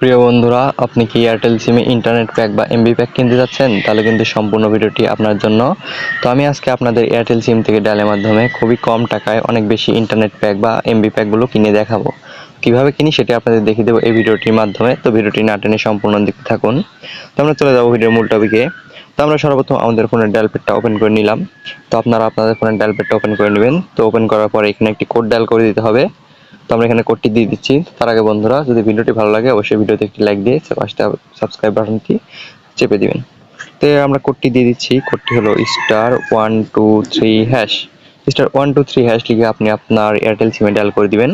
প্রিয় বন্ধুরা, আপনি কি এয়ারটেল সিমে ইন্টারনেট প্যাক বা এমবি প্যাক কিনতে যাচ্ছেন? তাহলে কিন্তু সম্পূর্ণ ভিডিওটি আপনার জন্য। তো আমি আজকে আপনাদের এয়ারটেল সিম থেকে ডালের মাধ্যমে খুবই কম টাকায় অনেক বেশি ইন্টারনেট প্যাক বা এমবি প্যাকগুলো কিনে দেখাবো। কীভাবে কিনি সেটা আপনাদের দেখিয়ে দেবো এই ভিডিওটির মাধ্যমে। তো ভিডিওটি না টেনে সম্পূর্ণ দেখতে থাকুন। তো আমরা চলে যাব ভিডিওর মূল টপিকে তো আমরা সর্বপ্রথম আমাদের ফোনের ডায়াল প্যাডটা ওপেন করে নিলাম। তো আপনারা আপনাদের ফোনের ডায়াল প্যাডটা ওপেন করে নেবেন। তো ওপেন করার পরে এখানে একটি কোড ডায়াল করে দিতে হবে। তো আমরা এখানে কোডটি দিয়ে দিচ্ছি। তার আগে বন্ধুরা, যদি ভিডিওটি ভালো লাগে, অবশ্যই ভিডিওতে একটি লাইক দিয়ে পাশে সাবস্ক্রাইব বাটনটি চেপে দিবেন। তো আমরা কোডটি দিয়ে দিচ্ছি। কোডটি হলো star one two three hash star one two three hash লিখে আপনি আপনার এয়ারটেল সিমে ডায়াল করে দিবেন।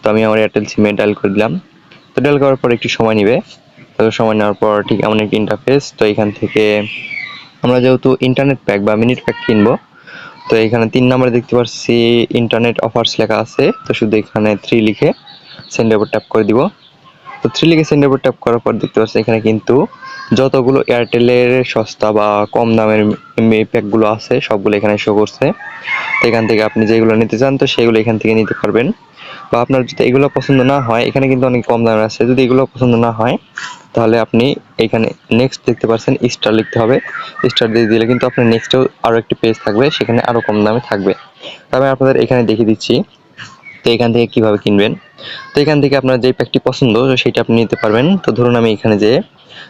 তো আমি আমার এয়ারটেল সিমে ডায়াল করে দিলাম। তো ডায়াল করার পর একটু সময় নেবে। তো সময় নেওয়ার পর ঠিক এমন একটি ইন্টারফেস তো এখান থেকে আমরা যেহেতু ইন্টারনেট প্যাক বা মিনিট প্যাক কিনবো তো এখানে তিন নম্বরে দেখতে পাচ্ছি ইন্টারনেট অফার্স লেখা আছে। তো শুধু এখানে থ্রি লিখে সেন্ডের উপর ট্যাপ করে দিব। তো থ্রি লিখে সেন্ডের উপর ট্যাপ করার পর দেখতে পাচ্ছি এখানে কিন্তু যতগুলো এয়ারটেলের সস্তা বা কম দামের প্যাকগুলো আছে, সবগুলো এখানে শো করছে। তো এখান থেকে আপনি যেগুলো নিতে চান তো সেগুলো এখান থেকে নিতে পারবেন। বা আপনার যদি এগুলো পছন্দ না হয়, এখানে কিন্তু অনেক কম দামের আছে। যদি এগুলো পছন্দ না হয়, তাহলে আপনি এখানে নেক্সট দেখতে পাচ্ছেন স্টার লিখতে হবে। স্টার দিয়ে দিলে কিন্তু আপনার নেক্সটেও আরও একটি পেজ থাকবে, সেখানে আরও কম দামে থাকবে। তবে আপনাদের এখানে দেখিয়ে দিচ্ছি, তো এখান থেকে কীভাবে কিনবেন। তো এখান থেকে আপনার যে প্যাকটি পছন্দ সেটা আপনি নিতে পারবেন। তো ধরুন আমি এখানে যে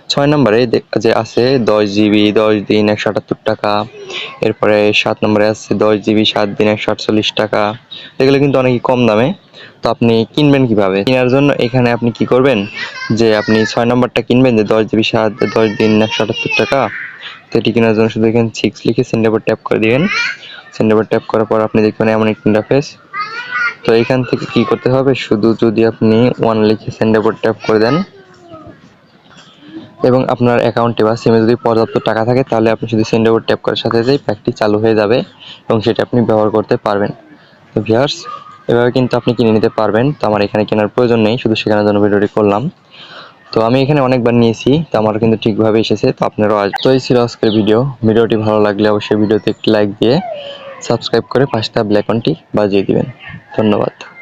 ছয় নম্বরে যে আছে, দশ জিবি, দশ দিন একশো আটাত্তর টাকা। এরপরে সাত নম্বরে আছে, দশ জিবি, সাত দিন একশো আটচল্লিশ টাকা। এগুলো কিন্তু অনেকই কম দামে। তো আপনি কিনবেন কীভাবে? কেনার জন্য এখানে আপনি কি করবেন? যে আপনি ছয় নম্বরটা কিনবেন, যে দশ জিবি, সাত, দশ দিন একশো আটাত্তর টাকা। তো এটি কেনার জন্য শুধু এখানে সিক্স লিখে সেন্ডেবার ট্যাপ করে দিবেন। সেন্ডেবার ট্যাপ করার পর আপনি দেখবেন এমন একটি ইন্টারফেস তো এখান থেকে কি করতে হবে? শুধু যদি আপনি ওয়ান লিখে সেন্ডেবার ট্যাপ করে দেন এবং আপনার অ্যাকাউন্টে বা সিমে যদি পর্যাপ্ত টাকা থাকে, তাহলে আপনি শুধু সেন্ড ওভার ট্যাপ করার সাথে সাথেই প্যাকটি চালু হয়ে যাবে এবং সেটা আপনি ব্যবহার করতে পারবেন। তো ভিউয়ার্স এভাবে কিন্তু আপনি কিনে নিতে পারবেন। তো আমার এখানে কেনার প্রয়োজন নেই, শুধু শেখানোর জন্য ভিডিওটি করলাম। তো আমি এখানে অনেকবার নিয়েছি, তো আমার কিন্তু ঠিকভাবে এসেছে। তো আপনারাও আজ তো এই ছিল আজকের ভিডিও। ভিডিওটি ভালো লাগলে অবশ্যই ভিডিওতে একটি লাইক দিয়ে সাবস্ক্রাইব করে পাঁচটা ব্ল্যাকনটি বাজিয়ে দিবেন। ধন্যবাদ।